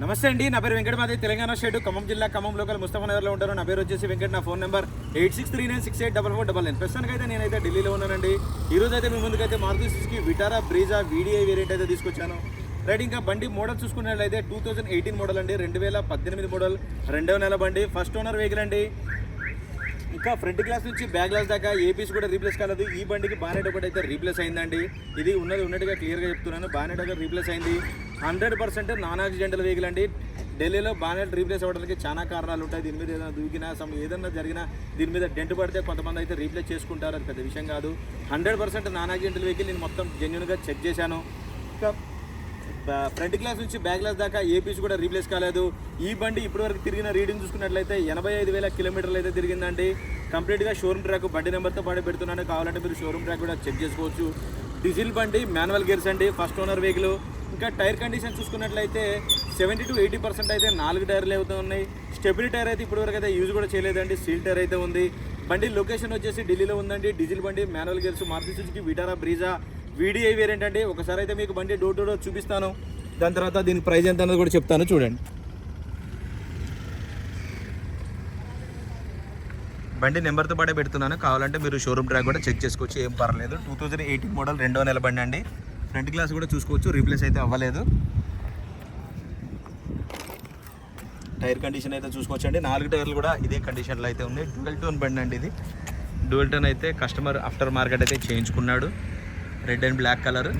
నమస్తే అండి నా పేరు వెంకటమాది తెలంగాణ స్టేట్ ఖమ్మం జిల్లా ఖమ్మం లోకల్ ముస్తఫా నగర్లో ఉంటారు. నా పేరు వచ్చేసి వెంకట నా phone number eight six three nine six eight double four double nine. ప్రస్తుతానికి అయితే నేనైతే ఢిల్లీలో ఉన్నానండి. ఈ రోజు అయితే మీ ముందుకైతే Maruti Suzuki Vitara Brezza VDI variant అయితే తీసుకొచ్చాను. రైట్ ఇంకా బండి మోడల్ చూసుకున్నట్లయితే టూ థౌజండ్ ఎయిటీన్ మోడల్ అండి. రెండు వేల పద్దెనిమిది మోడల్ రెండవ నెల బండి ఫస్ట్ ఓనర్ వెహికల్ అండి. ఇంకా ఫ్రంట్ గ్లాస్ నుంచి బ్యాక్ గ్లాస్ దాకా ఏ పీస్ కూడా రీప్లేస్ కాలేదు. ఈ బండికి బానెట్ ఒకటి అయితే రీప్లేస్ అయిందండి. ఇది ఉన్నది ఉన్నట్టుగా క్లియర్గా చెప్తున్నాను. బానెట్ ఒకటి రీప్లేస్ అయింది. Hundred percent non accidental vehicle అండి. ఢిల్లీలో బానెట్ రీప్లేస్ అవ్వడానికి చాలా కారణాలు ఉంటాయి. దీని మీద ఏదైనా దూకినా సమ్ ఏదైనా జరిగినా దీని మీద డెంట్ పడితే కొంతమంది అయితే రీప్లేస్ చేసుకుంటారు. అది పెద్ద విషయం కాదు. Hundred percent non accidental vehicle నేను మొత్తం జెన్యున్గా చెక్ చేశాను. ఇంకా ఫ్రంట్ గ్లాస్ నుంచి బ్యాక్ గ్లాస్ దాకా ఏ పీస్ కూడా రీప్లేస్ కాలేదు. ఈ బండి ఇప్పటివరకు తిరిగిన రీడింగ్ చూసుకున్నట్లయితే ఎనభై ఐదు వేల కిలోమీటర్లు అయితే తిరిగిందండి. కంప్లీట్గా షోరూమ్ ట్రాక్ బండి నెంబర్తో పాటు పెడుతున్నాను. కావాలంటే మీరు షోరూమ్ ట్రాక్ కూడా చెక్ చేసుకోవచ్చు. డీజిల్ బండి మాన్యువల్ గేర్స్ అండి. ఫస్ట్ ఓనర్ వెహికల్ ఇంకా టైర్ కండిషన్ చూసుకున్నట్లయితే సెవెంటీ టు ఎయిటీ పర్సెంట్ అయితే నాలుగు టైర్లు అయితే ఉన్నాయి. స్టెబిలిటీ టైర్ అయితే ఇప్పటివరకు అయితే యూజ్ కూడా చేయలేదండి. సీల్ టైర్ అయితే ఉంది. బండి లొకేషన్ వచ్చేసి ఢిల్లీలో ఉందండి. డీజిల్ బండి manual gears Maruti Suzuki Vitara Brezza VDI variant అండి. ఒకసారి అయితే మీకు బండి డోర్ టు డోర్ చూపిస్తాను. దాని తర్వాత దీని ప్రైస్ ఎంత అన్నది కూడా చెప్తాను. చూడండి. బండి నెంబర్తో పాటే పెడుతున్నాను. కావాలంటే మీరు షోరూమ్ ట్రాక్ కూడా చెక్ చేసుకోవచ్చు. ఏం పర్లేదు. టూ థౌజండ్ ఎయిటీన్ మోడల్ రెండో నెల బండి అండి. ఫ్రంట్ గ్లాస్ కూడా చూసుకోవచ్చు రీప్లేస్ అయితే అవ్వలేదు. టైర్ కండిషన్ అయితే చూసుకోవచ్చు అండి నాలుగు టైర్లు కూడా ఇదే కండిషన్లో అయితే ఉంది డ్యూయల్ టోన్ బండి అండి ఇది. డ్యూయల్ టోన్ అయితే కస్టమర్ ఆఫ్టర్ మార్కెట్ అయితే చేయించుకున్నాడు. Red and black colour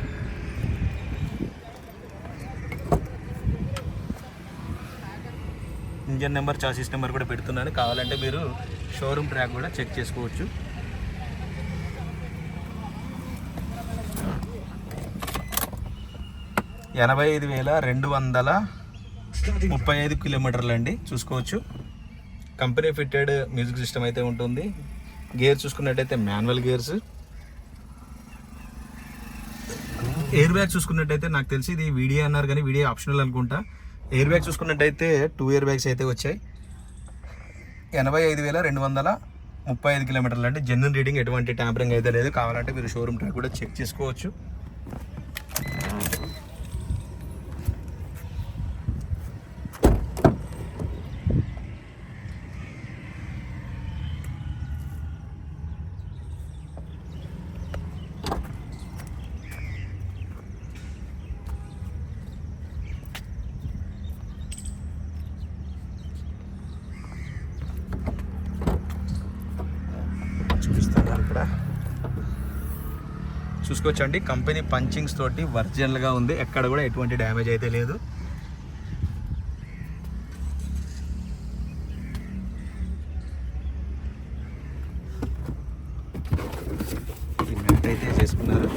engine number chassis number కూడా పెడుతున్నాను. కావాలంటే మీరు షోరూమ్ ట్రాక్ కూడా చెక్ చేసుకోవచ్చు. ఎనభై ఐదు వేల రెండు వందల ముప్పై ఐదు కిలోమీటర్లు అండి చూసుకోవచ్చు. కంపెనీ ఫిట్టెడ్ మ్యూజిక్ సిస్టమ్ అయితే ఉంటుంది. గేర్ చూసుకున్నట్టయితే మాన్యువల్ గేర్స్. ఎయిర్ బ్యాగ్ చూసుకున్నట్టయితే నాకు తెలిసి ఇది వీడియో అన్నారు కానీ వీడియో ఆప్షనల్ అనుకుంటా. ఎయిర్ బ్యాగ్ చూసుకున్నట్టయితే టూ ఇయర్ బ్యాగ్స్ అయితే వచ్చాయి. ఎనభై ఐదు వేల రెండు వందల ముప్పై ఐదు కిలోమీటర్లు అంటే జెన్యున్ రీడింగ్ ఎటువంటి ట్యాంపరింగ్ అయితే లేదు. కావాలంటే మీరు షోరూమ్ ట్రాక్ కూడా చెక్ చేసుకోవచ్చు చూపిస్తాను ఇక్కడ చూసుకోవచ్చండి. కంపెనీ పంచింగ్స్ తోటి ఒరిజినల్గా ఉంది. ఎక్కడ కూడా ఎటువంటి డ్యామేజ్ అయితే లేదు. అయితే చేసుకున్నారు.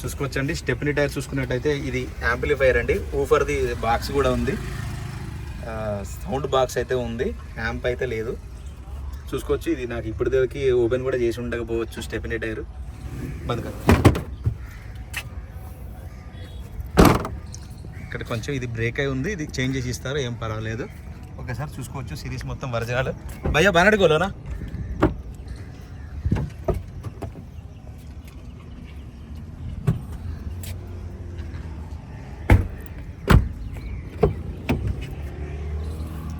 చూసుకోవచ్చండి. స్టెప్ని టైర్ చూసుకున్నట్టయితే ఇది యాంప్లిఫైర్ అండి. ఊఫర్ది బాక్స్ కూడా ఉంది. సౌండ్ బాక్స్ అయితే ఉంది. యాంప్ అయితే లేదు. చూసుకోవచ్చు. ఇది నాకు ఇప్పటిదానికి ఓపెన్ కూడా చేసి ఉండకపోవచ్చు. Stepney tyre. బంద్ ఇక్కడ కొంచెం ఇది బ్రేక్ అయి ఉంది. ఇది చేంజ్ చేసి ఇస్తారు. ఏం పర్వాలేదు. ఒకసారి చూసుకోవచ్చు. సిరీస్ మొత్తం వరజనాలు భయ్యా బానడుకోలేనా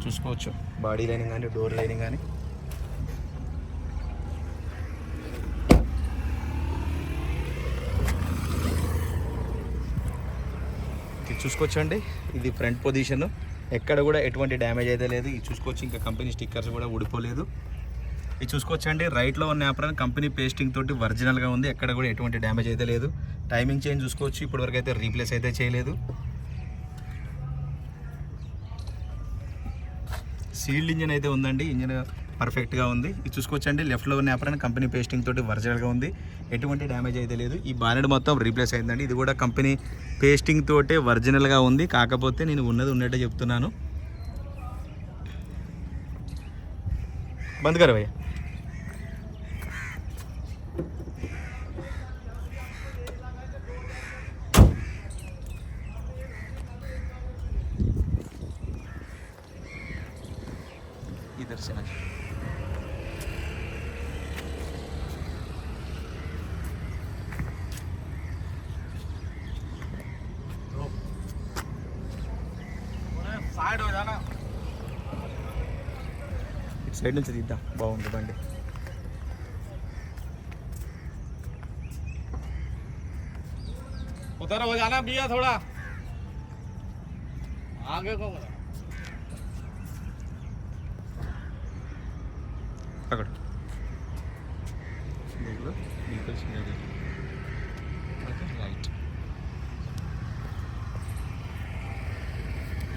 చూసుకోవచ్చు. బాడీ లైనింగ్ కానీ డోర్ లైనింగ్ కానీ. చూసుకోవచ్చండి. ఇది ఫ్రంట్ పొజిషన్. ఎక్కడ కూడా ఎటువంటి డ్యామేజ్ అయితే లేదు. ఇది చూసుకోవచ్చు. ఇంకా కంపెనీ స్టిక్కర్స్ కూడా ఊడిపోలేదు. ఇది చూసుకోవచ్చండి. రైట్లో ఉన్న యాప్రాన్ కంపెనీ పేస్టింగ్ తోటి ఒరిజినల్గా ఉంది. ఎక్కడ కూడా ఎటువంటి డ్యామేజ్ అయితే లేదు. టైమింగ్ చేంజ్ చూసుకోవచ్చు. ఇప్పటివరకు అయితే రీప్లేస్ అయితే చేయలేదు. సీల్డ్ ఇంజన్ అయితే ఉందండి. ఇంజన్ పర్ఫెక్ట్గా ఉంది. ఇది చూసుకోవచ్చండి. లెఫ్ట్లో ఉన్న యాపరైనా కంపెనీ పేస్టింగ్ తోటి వర్జనల్గా ఉంది. ఎటువంటి డ్యామేజ్ అయితే లేదు. ఈ బానెడ్ మొత్తం రీప్లేస్ అయిందండి. ఇది కూడా కంపెనీ పేస్టింగ్ తోటే ఒరిజినల్గా ఉంది. కాకపోతే నేను ఉన్నది ఉన్నట్టే చెప్తున్నాను. బంద్ కరవయ్య. и Дарсинаш. ఇటు సైడ్ నుంచి తీద్దాం బాగుంటుంది బండి उधर हो जाना भैया थोड़ा आगे को అక్కడ రైట్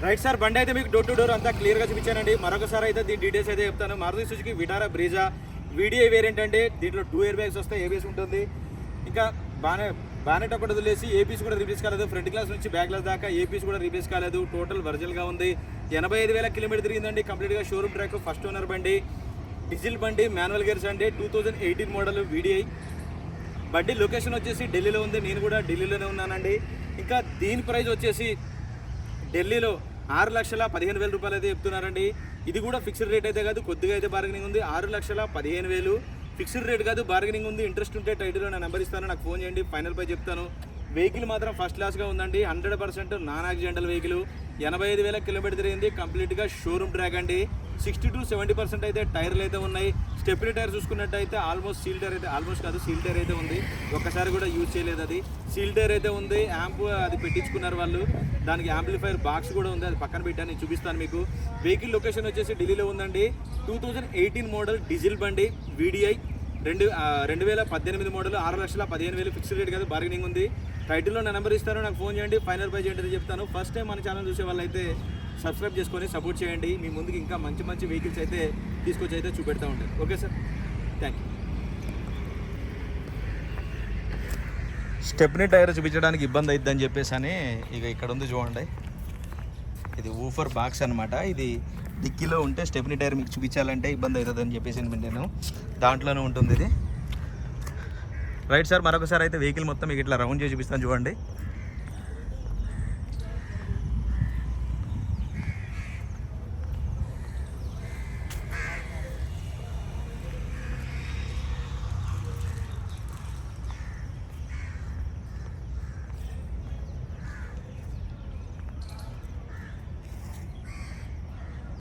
రైట్ సార్ బండి అయితే మీకు డోర్ టు డోర్ అంతా క్లియర్గా చూపించానండి. మరొకసారి అయితే దీని డీటెయిల్స్ అయితే చెప్తాను. Maruti Suzuki Vitara Brezza video variant అండి. దీంట్లో టూ ఇయర్ బ్యాగ్స్ వస్తాయి ఏబిఎస్ ఉంటుంది. ఇంకా బాగానే బానెట్ ఒకటి వదిలేసి ఏపీస్ కూడా రిప్లేస్ కాలేదు. ఫ్రంట్ క్లాస్ నుంచి బ్యాక్ క్లాస్ దాకా ఏపీస్ కూడా రిప్లేస్ కాలేదు. టోటల్ వర్జల్గా ఉంది. ఎనభై ఐదు వేల కిలోమీటర్ తిరిగిందండి. కంప్లీట్గా షోరూమ్ ట్రాక్ ఫస్ట్ ఓనర్ బండి. డీజిల్ బండి మాన్యువల్ గేర్స్ అండి. Two thousand eighteen model VDI బండి లొకేషన్ వచ్చేసి ఢిల్లీలో ఉంది. నేను కూడా ఢిల్లీలోనే ఉన్నానండి. ఇంకా దీని ప్రైస్ వచ్చేసి ఢిల్లీలో ఆరు లక్షల పదిహేను వేల రూపాయలు అయితే చెప్తున్నారండి. ఇది కూడా ఫిక్స్డ్ రేట్ అయితే కాదు కొద్దిగా అయితే బార్గెనింగ్ ఉంది. ఆరు లక్షల పదిహేను వేలు. ఫిక్స్డ్ రేట్ కాదు బార్గెనింగ్ ఉంది. ఇంట్రెస్ట్ ఉంటే టైటిల్లో నా నెంబర్ ఇస్తాను నాకు ఫోన్ చేయండి ఫైనల్ పై చెప్తాను. వెహికల్ మాత్రం ఫస్ట్ క్లాస్గా ఉందండి. Hundred percent non accidental vehicle ఎనభై ఐదు వేల కిలోమీటర్ తిరిగింది. కంప్లీట్గా షోరూమ్ ట్రాక్ అండి. సిక్స్టీ టు సెవెంటీ పర్సెంట్ అయితే టైర్లు అయితే ఉన్నాయి. స్టెప్నీ టైర్ చూసుకున్నట్టయితే ఆల్మోస్ట్ సీల్ టైర్ అయితే ఆల్మోస్ట్ కాదు సీల్ టైర్ అయితే ఉంది. ఒక్కసారి కూడా యూజ్ చేయలేదు అది. సీల్ టైర్ అయితే ఉంది. యాంప్ అది పెట్టించుకున్నారు వాళ్ళు. దానికి యాంప్లిఫైర్ బాక్స్ కూడా ఉంది. అది పక్కన పెట్టాను నేను చూపిస్తాను మీకు. వెహికల్ లొకేషన్ వచ్చేసి ఢిల్లీలో ఉందండి. Two thousand eighteen model diesel బండి వీడిఐ. రెండు రెండు వేల పద్దెనిమిది మోడల్ ఆరు లక్షల పదిహేను వేలు ఫిక్స్డ్ రేట్ కాదు బార్గెనింగ్ ఉంది. టైటిల్లో నా నెంబర్ ఇస్తాను నాకు ఫోన్ చేయండి ఫైనల్ పై చేయండి చెప్తాను. ఫస్ట్ టైం మన ఛానల్ చూసే వాళ్ళైతే సబ్స్క్రైబ్ చేసుకొని సపోర్ట్ చేయండి. మీ ముందుకు ఇంకా మంచి మంచి వెహికల్స్ అయితే తీసుకొచ్చి అయితే చూపెడతా ఉంటాను. Okay sir? Thank you stepney tyre చూపించడానికి ఇబ్బంది అవుతుందని చెప్పేసి అని ఇక ఇక్కడ ఉంది చూడండి. ఇది ఊఫర్ బాక్స్ అనమాట ఇది డిక్కీలో ఉంటే స్టెప్ని టైర్ మీకు చూపించాలంటే ఇబ్బంది అవుతుంది అని చెప్పేసి నేను దాంట్లోనే ఉంటుంది ఇది. రైట్ సార్ మరొకసారి అయితే వెహికల్ మొత్తం మీకు ఇట్లా రౌండ్ చేసి చూపిస్తాను చూడండి.